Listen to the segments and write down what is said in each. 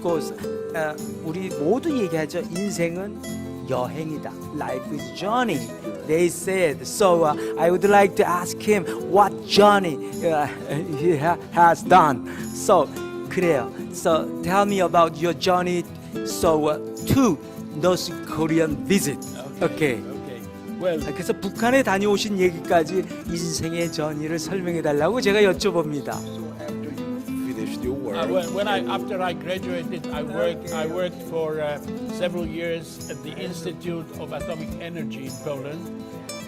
because 어, 우리 모두 얘기하죠. 인생은 여행이다. Life is journey. They said. So uh, I would like to ask him what journey uh, he ha- has done. So 그래요. So tell me about your journey. So uh, to North Korean visit. Okay. Okay. Well, 그래서 북한에 다녀오신 얘기까지 인생의 전의를 설명해 달라고 제가 여쭤봅니다. When, when I after I graduated, I worked I worked for uh, several years at the Institute of Atomic Energy in Poland,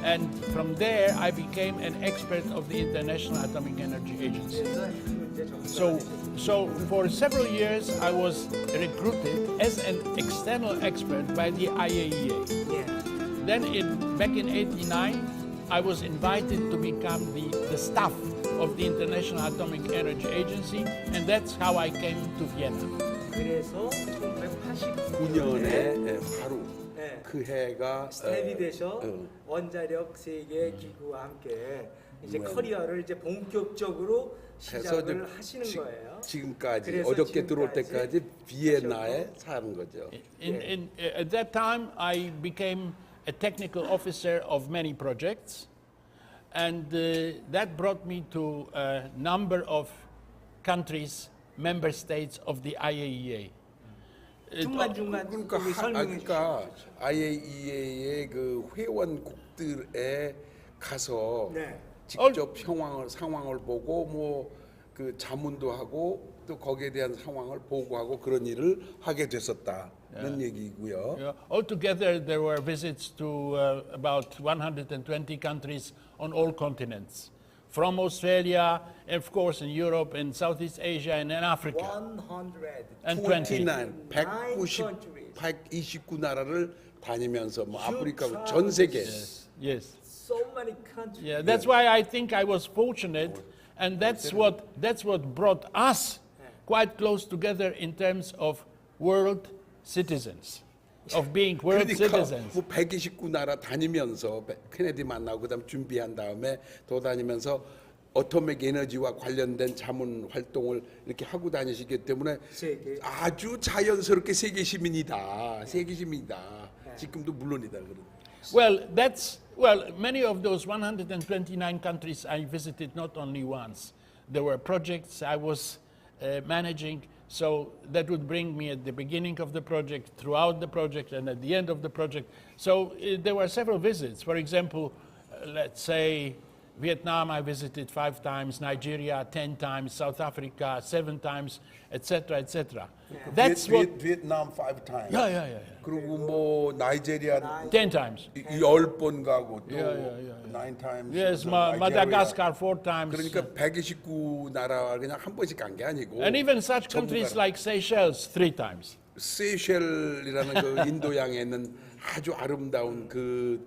and from there I became an expert of the International Atomic Energy Agency. So, so for several years I was recruited as an external expert by the IAEA. Then in back in '89, I was invited to become the, the staff of the International Atomic Energy Agency, and that's how I came to Vienna. 그래서 9년에 바로 네. 그 해가 스텝이 어, 되셔 어. 원자력 세계 기구와 함께 이제 네. 커리어를 이제 본격적으로 해서 시작을 지- 하시는 지- 거예요. 지금까지 그래서 어저께 들어올 지금까지 때까지 비엔나에 사는 거죠. In, in, uh, at that time, I became a technical officer of many projects, and uh, that brought me to a number of countries, member states of the IAEA. 중간 중간 그러니까 우리 하, 설명해 그러니까 IAEA의 그 회원국들에 가서 네. 직접 상황을 상황을 보고 뭐 그 자문도 하고 또 거기에 대한 상황을 보고하고 그런 일을 하게 됐었다는 얘기고요. Yeah, altogether, there were visits to uh, about 120 countries on all continents, from Australia, of course, in Europe, in Southeast Asia, and in Africa. 100 And 20. 29, 190, 129나라를 다니면서 뭐 아프리카 전 세계 Yes. so many countries. Yeah, that's why I think I was fortunate, and that's what that's what brought us quite close together in terms of world citizens, of being world 그러니까 citizens. 뭐 129나라 다니면서 케네디 만나고 그다음 준비한 다음에 돌아다니면서 어토믹 에너지와 관련된 자문 활동을 이렇게 하고 다니시기 때문에 세계. 아주 자연스럽게 세계 시민이다. 세계 시민이다. 지금도 물론이다. 그런. Well, that's well. Many of those 129 countries I visited not only once. There were projects I was uh, managing, so that would bring me at the beginning of the project, throughout the project, and at the end of the project. So uh, there were several visits. For example, uh, let's say Vietnam I visited five times, Nigeria ten times, South Africa seven times, etc., etc. That's 비에, what. 비에트남 5 times. Yeah, yeah, yeah, yeah. 그리고 뭐 나이제리아 Ten times. 10번 가고 또 Yeah, yeah, yeah, yeah. 9 times. Yes, Ma-. Madagascar four times. 그러니까 129 나라 그냥 한 번씩 간 게 아니고 And even such countries 가라. like Seychelles three times. 세이셸이라는 그 인도양에 있는 아주 아름다운 그,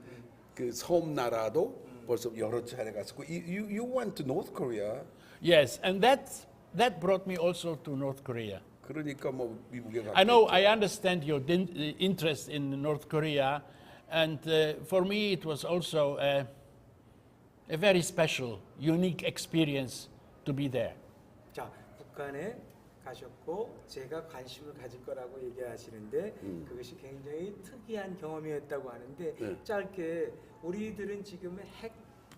그 섬 나라도 벌써 여러 차례 갔었고 you, you, you went to North Korea Yes, and that that brought me also to North Korea. 그러니까 뭐 미국에 갔고 I know I understand your din- uh, interest in North Korea, and uh, for me it was also a, a very special, unique experience to be there. 자, 북한에 가셨고 제가 관심을 가질 거라고 얘기하시는데 그것이 굉장히 특이한 경험이었다고 하는데 네. 짧게 우리들은 지금 핵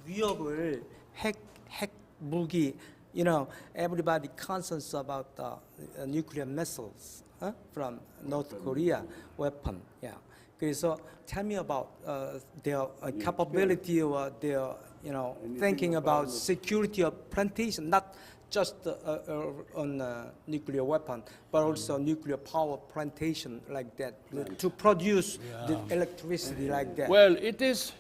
위협을 핵 핵 무기 you know everybody concerns about the uh, nuclear missiles huh? from North Korea weapon yeah 그래서 tell me about uh, their uh, capability or their you know thinking about security of plantation not just uh, uh, on uh, nuclear weapon, but also mm. nuclear power plantation like that to produce the electricity mm. like that. Well, it is.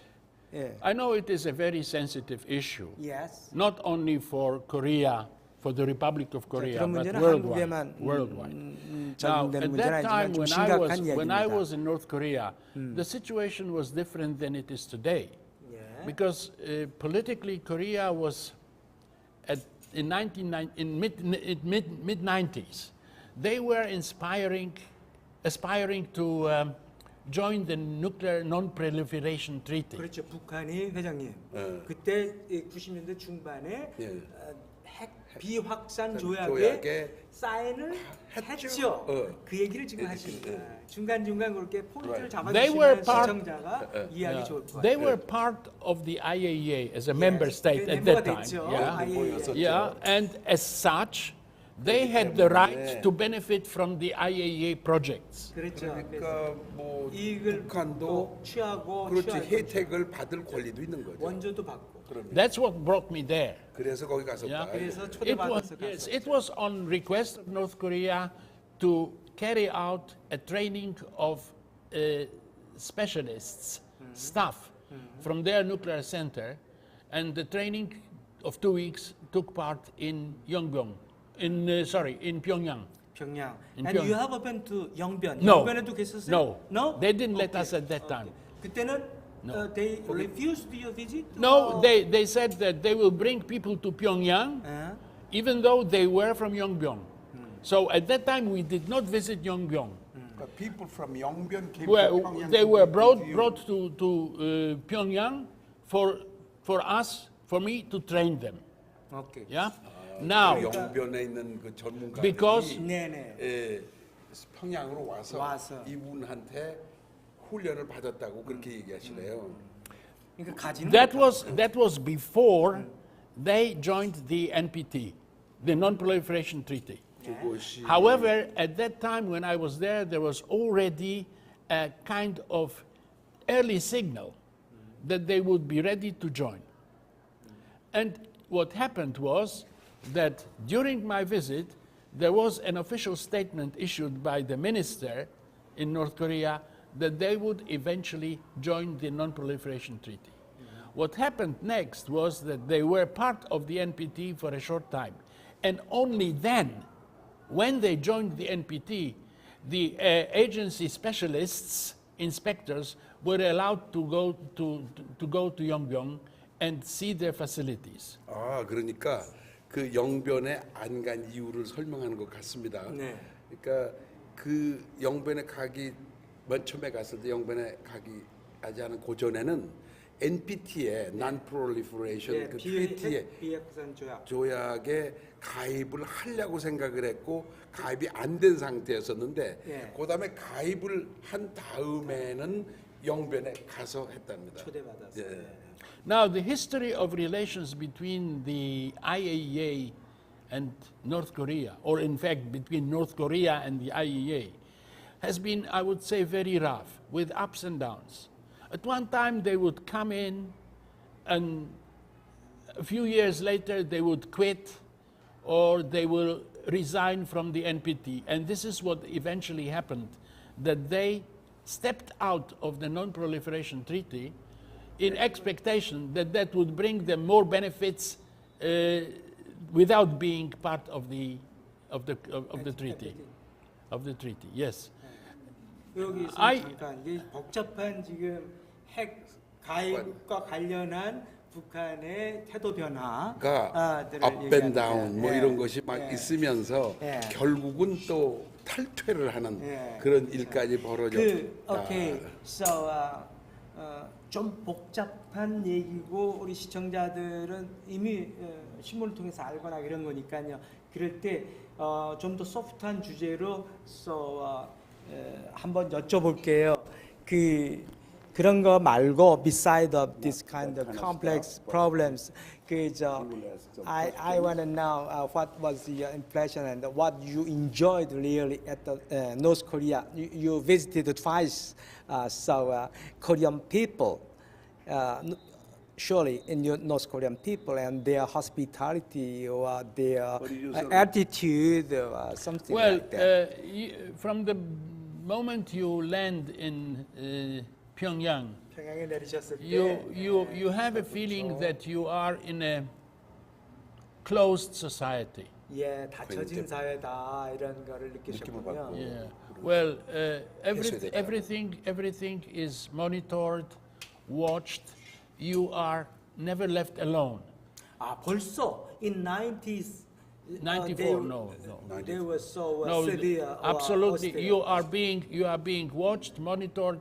Yeah. I know it is a very sensitive issue. Yes. Not only for Korea, for the Republic of Korea, but worldwide. worldwide. Mm, now, at that time, when I was, when I was in North Korea, mm. the situation was different than it is today. Yeah. Because uh, politically, Korea was at in 19, in mid in mid mid 90s, they were inspiring, aspiring to um, join the nuclear non-proliferation treaty. 그렇죠. 북한이 회장님 그때 90년대 중반에 예. 어, 핵 비확산 조약에 조약에 사인을 했죠. 했죠. 어. 그 얘기를 지금 예, 하시는 예. 거예요. 중간 중간 그렇게 포인트를 Right. They were 잡아주시면 part- 시청자가 예, 예. 이해하기 Yeah. 좋을 거예요. They were part of the IAEA as a member state 그 at 멤버가 that time. 됐죠. Yeah. IAEA. Yeah, and as such, they had the right to benefit from the IAEA projects. 그렇죠. 그래서 그러니까 뭐 이익을 북한도 또 취하고 그렇지 취할 혜택을 받을 권리도 있는 거죠. 원조도 받고. That's what brought me there. 그래서 거기 가서 Yeah. 봐. 그래서 It was, 초대받아서 yes, 갔었죠. it was on request of North Korea to carry out a training of uh, specialists, staff from their nuclear center, and the training of two weeks took part in Yongbyon, in uh, sorry, in Pyongyang. 평양. In And 평양. you have been to 영변. No. 영변에도 계셨어요? No. No. They didn't let Okay. us at that time. 그때는 No. uh, they refused your visit? No, or- they, they said that they will bring people to Pyongyang, 예. even though they were from Yongbyon. So at that time, we did not visit Yongbyon. 그러니까 people from 영변 came were, to 평양 they to were meet brought, you. brought to, to uh, Pyongyang for, for us, for me to train them. 오케이. Yeah? 그 Now, 영변에 있는 그 전문가들이 Because- 네네. 예, 평양으로 와서, 와서. 이분한테 훈련을 받았다고 그렇게 얘기하시네요. 그러니까 가지는 that 못하고. was, that was before they joined the NPT, the Non-Proliferation Treaty. 그것이 However, at that time when I was there, there was already a kind of early signal that they would be ready to join. And what happened was that during my visit, there was an official statement issued by the minister in North Korea that they would eventually join the Non Proliferation Treaty. What happened next was that they were part of the NPT for a short time. And only then, when they joined the NPT, the uh, agency specialists, inspectors, were allowed to go to, to go to Yongbyon and see their facilities. 아 그러니까 그 영변에 안 간 이유를 설명하는 것 같습니다. 네. 그러니까 그 영변에 가기 맨 처음에 갔을 때 영변에 가기 하지 않은 그 전에는 NPT의 Non-Proliferation 예, 그 트리티의 조약. 조약에 가입을 하려고 생각을 했고 가입이 안 된 상태였었는데 예. 그다음에 가입을 한 다음에는 영변에 가서 했답니다. 초대받았어요. 예. Now, the history of relations between the IAEA and North Korea, or in fact between North Korea and the IAEA, has been, I would say, very rough, with ups and downs. At one time, they would come in, and a few years later, they would quit, or they will resign from the NPT. And this is what eventually happened that they stepped out of the Non Proliferation Treaty in expectation that that would bring them more benefits uh, without being part of the, of the, of, of the treaty. Of the treaty, yes. 여기서 I- 잠깐 이게 복잡한 지금 핵 가입과 관련한 북한의 태도 가 변화들을 업앤 다운 뭐 이런 것이 막 예. 있으면서 예. 결국은 또 탈퇴를 하는 예. 그런 일까지 벌어졌다. 그 오케이, so uh, 어, 좀 복잡한 얘기고 우리 시청자들은 이미 어, 신문을 통해서 알거나 이런 거니까요. 그럴 때 어, 좀더 소프트한 주제로 어, 에, 한번 여쭤볼게요. 그 그런 거 말고 beside of this kind of complex problems, 그저 I I want to know uh, what was your impression and what you enjoyed really at the uh, North Korea. You, you visited twice, uh, so uh, Korean people. Uh, n- Surely, in your North Korean people and their hospitality or their What did you uh, say? attitude or uh, something Well, like that. uh, y- from the moment you land in uh, Pyongyang, 평양에 내리셨을 you, you, you have a feeling that you are in a closed society. 예, 닫혀진 사회다 이런 거를 느끼셨군요. 받고. Yeah. Well, uh, every, 되더라고요. everything, everything is monitored, watched. You are never left alone. 아 벌써 in 90s. uh, 94, they, no, no. They were so uh, No, severe. or absolutely. austere. You are being you are being watched, monitored,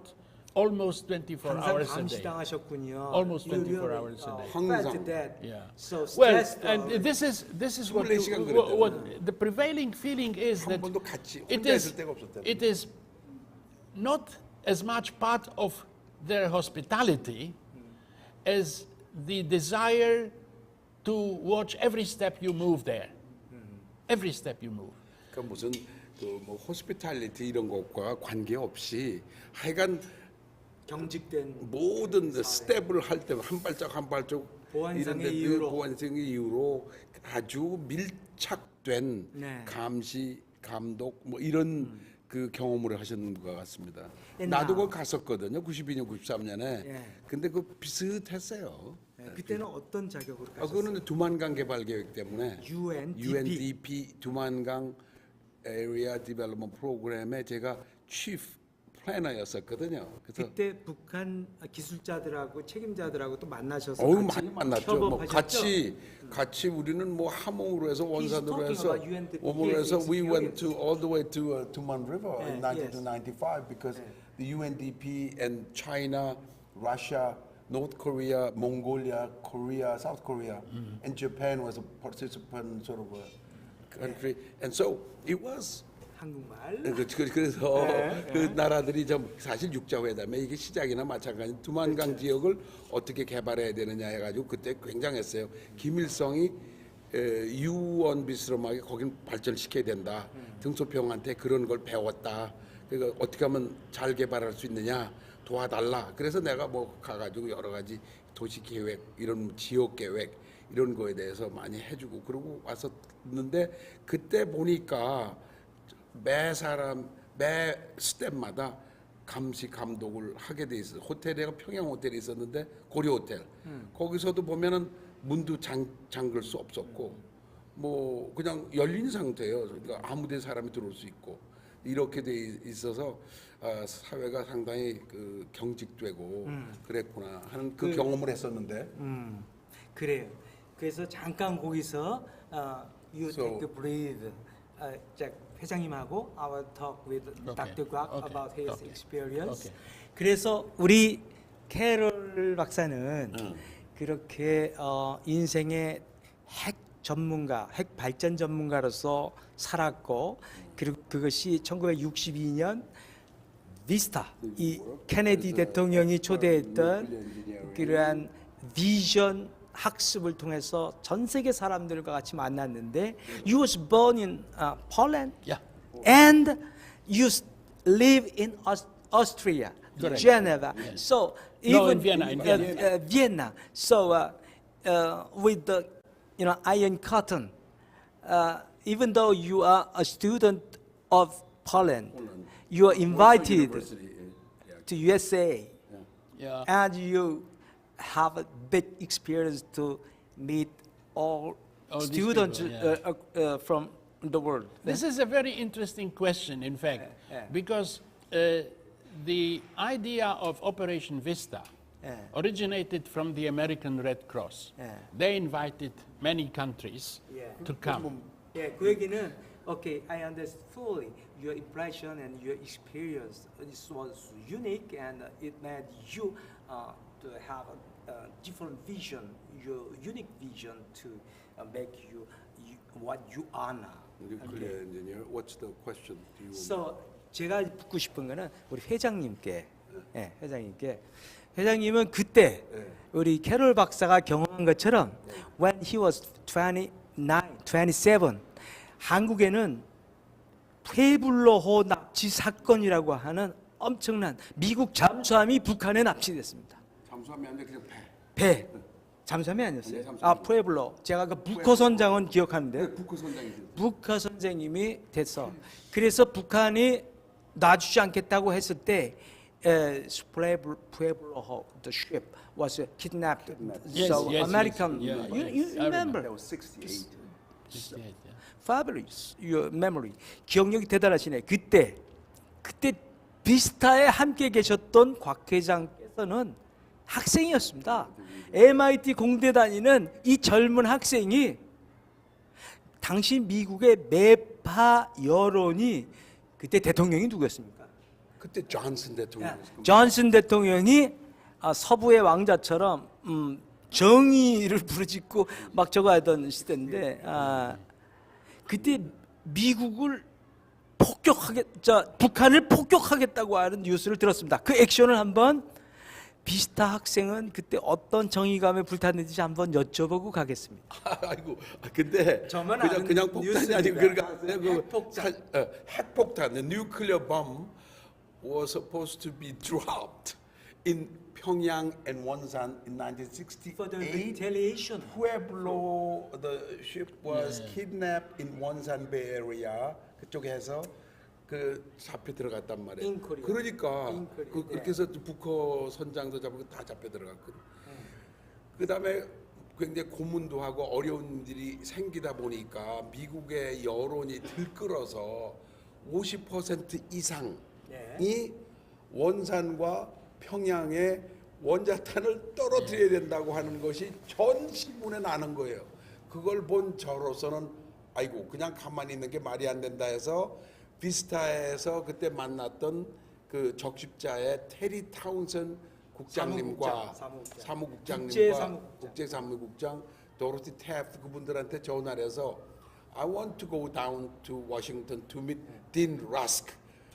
almost 24 항상 hours a day. 감시당하셨군요. Almost You 24 really, hours a uh, day. 항상. felt that. Yeah. So Well, stressed. and uh, this is this is what, 24시간 what, what 그랬잖아요. the prevailing feeling is 한 that 번도 같이 it 혼자 is 있을 데가 없었다는 it is not as much part of their hospitality as the desire to watch every step you move there. Every step you move. 그러니까 무슨 그뭐 호스피탈리티 이런 것과 관계없이 하여간 경직된 모든 스텝을 할 때 한 발짝 한 발짝 보안상의 이런 데 이유로. 보안상의 이유로 아주 밀착된 네. 감시 감독 뭐 이런 그 경험을 하셨는 것 같습니다. 옛날. 나도 거 갔었거든요. 92년 93년에. 예. 근데 그 비슷했어요. 네, 그때는 어떤 자격으로 아, 가셨어요? 그거는 두만강 개발 계획 때문에 UNDP. UNDP 두만강 에리아 디벨롭먼 프로그램에 제가 chief 플래너였었거든요. 그래서 그때 북한 기술자들하고 책임자들하고 또 만나셔서 어우 같이 많이 만났죠. 뭐 협업하셨죠? 같이 같이 우리는 뭐 함흥으로 해서 원산으로 talking 해서 about UNDP 오므로 해서 we went to all the way to uh, Tuman River in Yeah, yes. 1995 because the UNDP and China, Russia, North Korea, Mongolia, Korea, South Korea, and Japan was a participant sort of a country, and so it was 한국말 그- 그- 그래서 그 나라들이 좀 사실 육자회담에 이게 시작이나 마찬가지 두만강 지역을 어떻게 개발해야 되느냐 해가지고 그때 굉장했어요. 김일성이 에, 유언 비스름하게 거긴 발전시켜야 된다. 등소평한테 그런 걸 배웠다. 그러니까 어떻게 하면 잘 개발할 수 있느냐 도와달라. 그래서 내가 뭐 가가지고 여러 가지 도시 계획 이런 지역 계획 이런 거에 대해서 많이 해주고 그러고 왔었는데 그때 보니까 매 사람 매 스텝마다 감시 감독을 하게 돼 있어. 호텔에 평양 호텔에 있었는데 고려 호텔. 거기서도 보면은 문도 잠, 잠글 수 없었고 뭐 그냥 열린 상태예요. 그러니까 아무데 사람이 들어올 수 있고 이렇게 돼 있어서 아, 사회가 상당히 그 경직되고 그랬구나 하는 그, 경험을 했었는데 음, 그래요. 그래서 잠깐 거기서 어, you So- take a breathe. 어, 자, 회장님하고 will talk with Okay. Dr. Kwak Okay. about his Okay. experience. Okay. 그래서 우리 캐롤 박사는 그렇게 어, 인생의 핵 전문가, 핵 발전 전문가로서 살았고 그리고 그것이 1962년 비스타 이 케네디 대통령이 초대했던 그러한 비전 학습을 통해서 전 세계 사람들과 같이 만났는데 you was born in uh, Poland Yeah. and you s- live in Aus- Austria, Correct. Geneva. So No, even in Vienna, in uh, Vienna. uh, Vienna. So uh, uh, with the you know iron curtain, uh, even though you are a student of Poland, you are invited to USA, Yeah. and you have a big experience to meet all, All these students people, yeah. uh, uh, uh, from the world. This is a very interesting question, in fact, Yeah, yeah. because uh, the idea of Operation Vista Yeah. originated from the American Red Cross. Yeah. They invited many countries Yeah. to come. 예, 그 얘기는 okay, I understand fully your impression and your experience. This was unique and it made you uh, to have a, a different vision, your unique vision to uh, make you, you what you are now. nuclear engineer. What's the question? Do you So 제가 묻고 싶은 거는 우리 회장님께, 예, 회장님께, 회장님은 그때 우리 캐롤 박사가 경험한 것처럼 when he was 29, 27, 한국에는 페블로호 납치 사건이라고 하는 엄청난 미국 잠수함이 북한에 납치됐습니다. 잠수함이 아니라 그냥 배. 배 잠수함이 네, 아니었어요. 잠수함. 아 푸에블로 제가 그 북커 선장은 기억하는데 북한 선장이 북한 선생님이 됐어. 그래서 북한이 놔주지 않겠다고 했을 때 에, 푸에블로 the ship was kidnapped. Yes, so yes, American, yes. Yeah, you, you yes, I remember? That was 68. Yeah, yeah. Fabulous, your memory. 기억력이 대단하시네. 그때 그때 비스타에 함께 계셨던 곽 회장께서는 학생이었습니다. MIT 공대 다니는 이 젊은 학생이 당시 미국의 매파 여론이 그때 대통령이 누구였습니까? 그때 존슨 대통령. 존슨 대통령이 아, 서부의 왕자처럼 음, 정의를 부르짖고 막 저거 하던 시대인데 아, 그때 미국을 폭격하겠, 자 북한을 폭격하겠다고 하는 뉴스를 들었습니다. 그 액션을 한번 비스타 학생은 그때 어떤 정의감에 불탔는지 한번 여쭤보고 가겠습니다. 아 이고, 아, 근데 저만 그냥 아는 그냥 폭탄이 아니고 뉴스입니다. 그러니까 그 핵폭탄. 사- 어, 핵폭탄, the nuclear bomb was supposed to be dropped in Pyongyang and Wonsan in 1968. For the retaliation. Pueblo, the ship was kidnapped in Wonsan Bay area 그쪽에서 그 잡혀 들어갔단 말이에요. Korea. 그러니까 Korea, 그, 네. 그렇게 해서 북한 선장도 잡고 다 잡혀 들어갔거든. 그 다음에 굉장히 고문도 하고 어려운 일이 생기다 보니까 미국의 여론이 들끓어서 50% 이상이 네. 원산과 평양에 원자탄을 떨어뜨려야 된다고 하는 것이 전 신문에 나는 거예요. 그걸 본 저로서는 아이고 그냥 가만히 있는 게 말이 안 된다 해서 비스타에서 그때 만났던 그 적십자의 테리 타운슨 국장님과 사무국장, 사무국장. 사무국장님과 국제사무국장. 국제 사무국장 도로티 태프트 그분들한테 전화를 해서 I want to go down to Washington to meet Dean Rusk,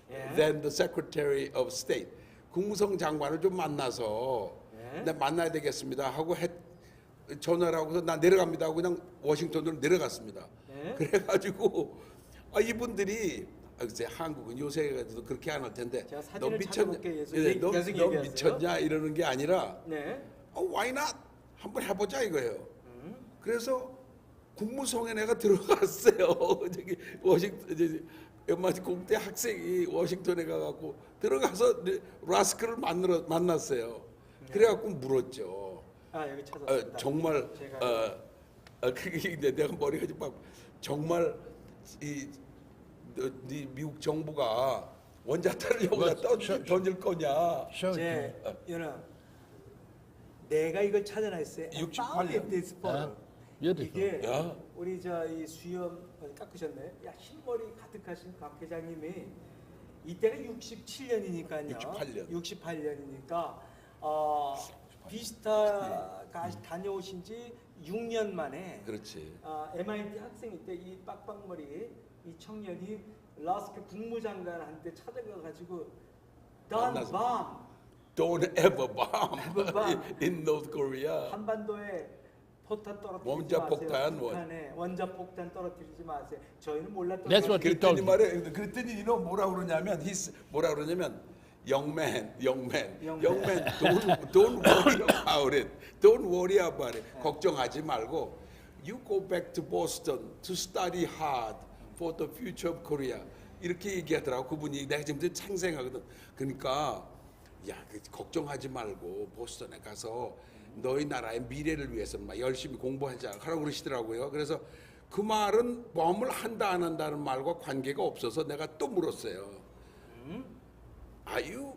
예. then the Secretary of State. 국무성 장관을 좀 만나서 예. 네, 만나야 되겠습니다 하고 했, 전화를 하고서 나 내려갑니다 하고 그냥 워싱턴으로 내려갔습니다. 예. 그래가지고 아, 이분들이 아, 글쎄 한국은 요새도 그렇게 안 할 텐데 제가 사진을? 찾아볼게요. 예, 너, 계속 너 얘기하세요. 미쳤냐 이러는 게 아니라 네. 어, why not? 한번 해보자 이거예요. 음. 그래서 국무성에 내가 들어갔어요. 저기 워싱턴 저기 연마 공대 학생이 워싱턴에 가갖고 들어가서 네, 라스크를 만나 만났어요. 그래갖고 물었죠. 아 여기 찾았습니다. 어, 정말 제가 어, 어, 그게 이제 내가 머리가 좀 막 정말 이 너, 네 미국 정부가 원자탄을 여기다 뭐, 던, 저- 던질 거냐? 제 이는 내가 이걸 찾아냈어요. 68 년. this photo. 아, beautiful. 이게 야. 우리 저이 수염 어, 깎으셨네. 야 흰머리 가득하신 박 회장님이 이때가 67년이니까요. 68년. 68년이니까 어, 비스타 가 다녀오신 지 6년 만에 그렇지. 아, MIT 학생일 때 이 빡빡머리 이 청년이 라스크 국무장관한테 찾아가 가지고 Don't bomb Don't ever bomb Ever bomb. in North Korea. 한반도에 포탄 떨어뜨리지 원자 마세요. 폭탄, 원- 북한에 원자 폭탄 떨어뜨리지 마세요. 저희는 몰랐던 That's what he told 그랬더니 me. 말해 그랬더니 이너 뭐라 그러냐면 he's 뭐라 그러냐면 young man, young man, Young young man, don't don't worry about it, don't worry about it. 걱정하지 말고 you go back to Boston to study hard for the future of Korea. 이렇게 얘기하더라고 그분이 내가 지금 생생하거든. 그러니까 야그 걱정하지 말고 보스턴에 가서 너희 나라의 미래를 위해서 막 열심히 공부하자 하라고 그러시더라고요. 그래서 그 말은 봄을 한다 안 한다는 말과 관계가 없어서 내가 또 물었어요. Are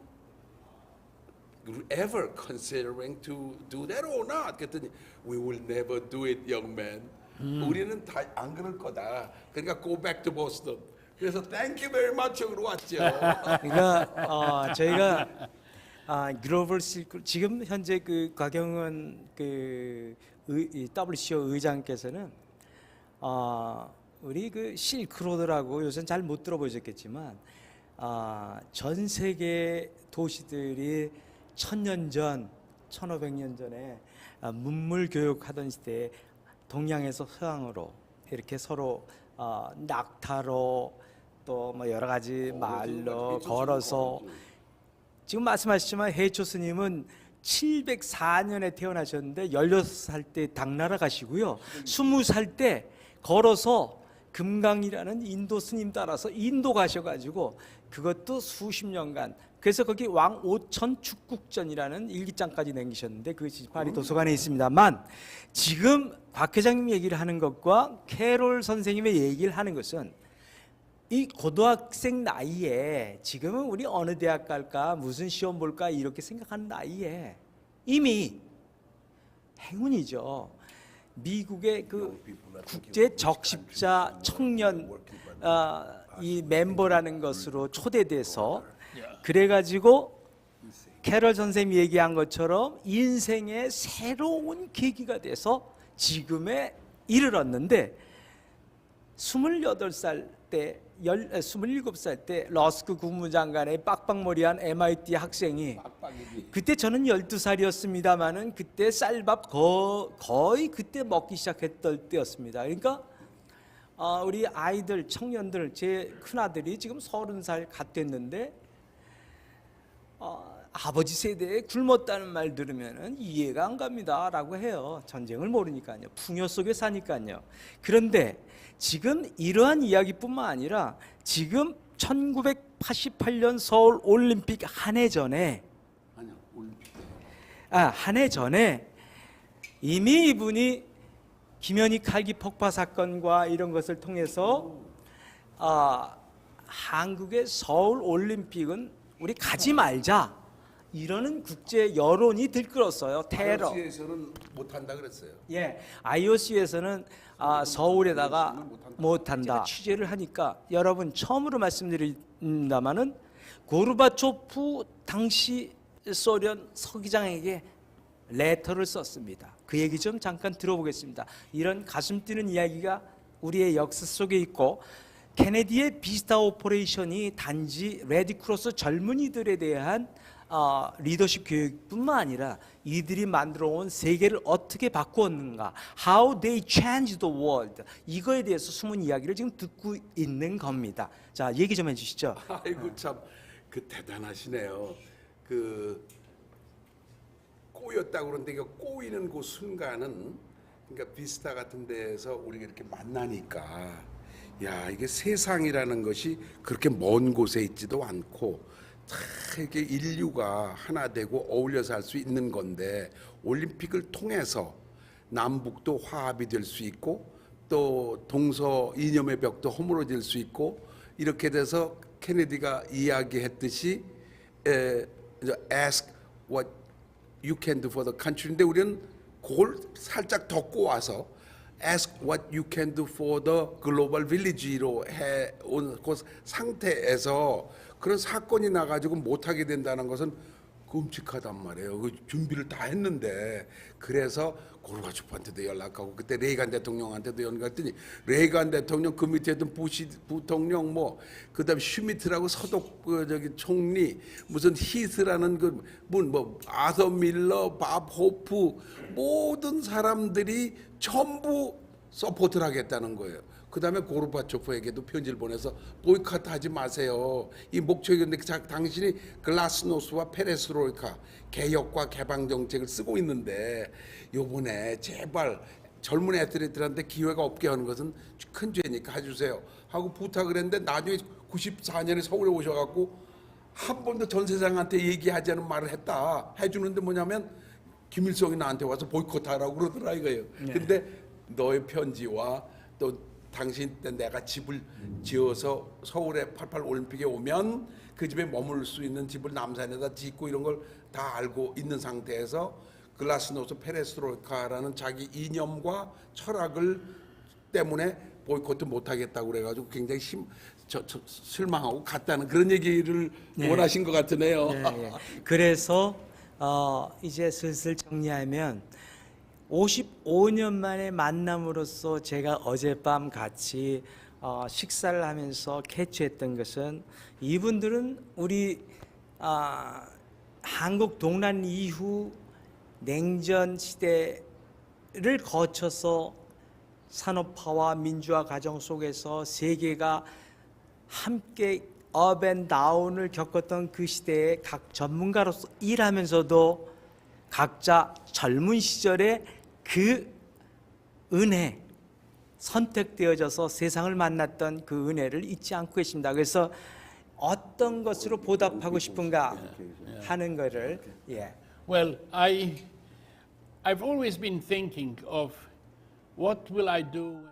ever considering to do that or not? 그랬더니 we will never do it, young man. 우리는 다 안 그럴 거다. 그러니까 go back to Boston. 그래서 thank you very much 하고 왔죠. 그러니까 어, 저희가 아, 글로벌 실크 지금 현재 그 곽영은 그 의, 이 WCO 의장께서는 어, 우리 그 실크로드라고 요새는 잘 못 들어보셨겠지만 아, 전 세계 도시들이 천년 전, 천오백 년 전에 아, 문물 교육하던 시대에 동양에서 서양으로 이렇게 서로 어, 낙타로 또 뭐 여러 가지 말로 걸어서 지금 말씀하셨지만 해초 스님은 704년에 태어나셨는데 16살 때 당나라 가시고요. 20살 때 걸어서 금강이라는 인도 스님 따라서 인도 가셔가지고 그것도 수십 년간 그래서 거기 왕 오천 축국전이라는 일기장까지 남기셨는데 그것이 파리 도서관에 있습니다만 지금 박 회장님 얘기를 하는 것과 캐롤 선생님의 얘기를 하는 것은 이 고등학생 나이에 지금은 우리 어느 대학 갈까 무슨 시험 볼까 이렇게 생각하는 나이에 이미 행운이죠. 미국의 그 국제 적십자 청년 아, 이 멤버라는 것으로 초대돼서 그래가지고 캐럴 선생님이 얘기한 것처럼 인생의 새로운 계기가 돼서 지금에 이르렀는데 28살 때, 열, 27살 때 러스크 국무장관의 빡빡머리한 MIT 학생이 빡빡이지. 그때 저는 12살이었습니다마는 그때 쌀밥 거, 거의 그때 먹기 시작했던 때였습니다. 그러니까 아, 우리 아이들, 청년들, 제 큰아들이 지금 30살 갓 됐는데 어, 아버지 세대에 굶었다는 말 들으면 이해가 안 갑니다 라고 해요. 전쟁을 모르니까요. 풍요 속에 사니까요. 그런데 지금 이러한 이야기뿐만 아니라 지금 1988년 서울 올림픽 한 해 전에. 아, 한 해 전에 이미 이분이 김현희 칼기 폭파 사건과 이런 것을 통해서 아, 한국의 서울 올림픽은 우리 가지 말자 이러는 국제 여론이 들끓었어요. 테러. IOC에서는 못 한다 그랬어요. 예, IOC에서는 아, 서울에다가 못 한다. 취재를 하니까 여러분 처음으로 말씀드립니다만은 고르바초프 당시 소련 서기장에게 레터를 썼습니다. 그 얘기 좀 잠깐 들어보겠습니다. 이런 가슴 뛰는 이야기가 우리의 역사 속에 있고 케네디의 비스타 오퍼레이션이 단지 레드크로스 젊은이들에 대한 어, 리더십 교육뿐만 아니라 이들이 만들어 온 세계를 어떻게 바꾸었는가, how they changed the world 이거에 대해서 숨은 이야기를 지금 듣고 있는 겁니다. 자, 얘기 좀 해주시죠. 아이고 참 그 대단하시네요. 그 꼬였다 그러는데 그 꼬이는 그 순간은 그러니까 비스타 같은 데에서 우리가 이렇게 만나니까 야 이게 세상이라는 것이 그렇게 먼 곳에 있지도 않고 다 이게 인류가 하나 되고 어울려서 할수 있는 건데 올림픽을 통해서 남북도 화합이 될 수 있고 또 동서 이념의 벽도 허물어질 수 있고 이렇게 돼서 케네디가 이야기했듯이 에, ask what you can do for the country인데 우리는 그걸 살짝 더 꼬아서 ask what you can do for the global village로 해온 그 상태에서 그런 사건이 나가지고 못하게 된다는 것은 끔찍하단 말이에요. 그 준비를 다 했는데 그래서 고르바초프한테도 연락하고 그때 레이간 대통령한테도 연락했더니 레이간 대통령 그 밑에 있던 부시 부통령 뭐 그다음 슈미트라고 서독 그 저기 총리 무슨 히스라는 그뭐 아서 밀러 밥 호프 모든 사람들이 전부 서포트를 하겠다는 거예요. 그 다음에 고르바초프에게도 편지를 보내서 보이콧 하지 마세요. 이 목적이 근데 자- 당신이 글라스노스와 페레스로이카 개혁과 개방 정책을 쓰고 있는데 요번에 제발 젊은 애들한테 기회가 없게 하는 것은 큰 죄니까 해주세요. 하고 부탁을 했는데 나중에 94년에 서울에 오셔갖고 한 번도 전 세상한테 얘기하지 않은 말을 했다. 해주는데 뭐냐면 김일성이 나한테 와서 보이콧하라고 그러더라 이거예요. 근데 너의 편지와 또 당신 때 내가 집을 지어서 서울에 88 올림픽에 오면 그 집에 머물 수 있는 집을 남산에다 짓고 이런 걸 다 알고 있는 상태에서 글라스노스 페레스로이카라는 자기 이념과 철학을 때문에 보이콧도 못하겠다고 그래가지고 굉장히 심, 저, 저, 실망하고 갔다는 그런 얘기를 네. 원하신 것 같으네요. 예, 예. 그래서 어, 이제 슬슬 정리하면 55년 만에 만남으로써 제가 어젯밤 같이 어, 식사를 하면서 캐치했던 것은 이분들은 우리 아, 한국 동란 이후 냉전 시대를 거쳐서 산업화와 민주화 과정 속에서 세계가 함께 업앤 다운을 겪었던 그 시대에 각 전문가로서 일하면서도 각자 젊은 시절에 그 은혜 선택되어져서 세상을 만났던 그 은혜를 잊지 않고 계십니다. 그래서 어떤 것으로 보답하고 싶은가 하는 거를 예. Well, I, I've always been thinking of what will I do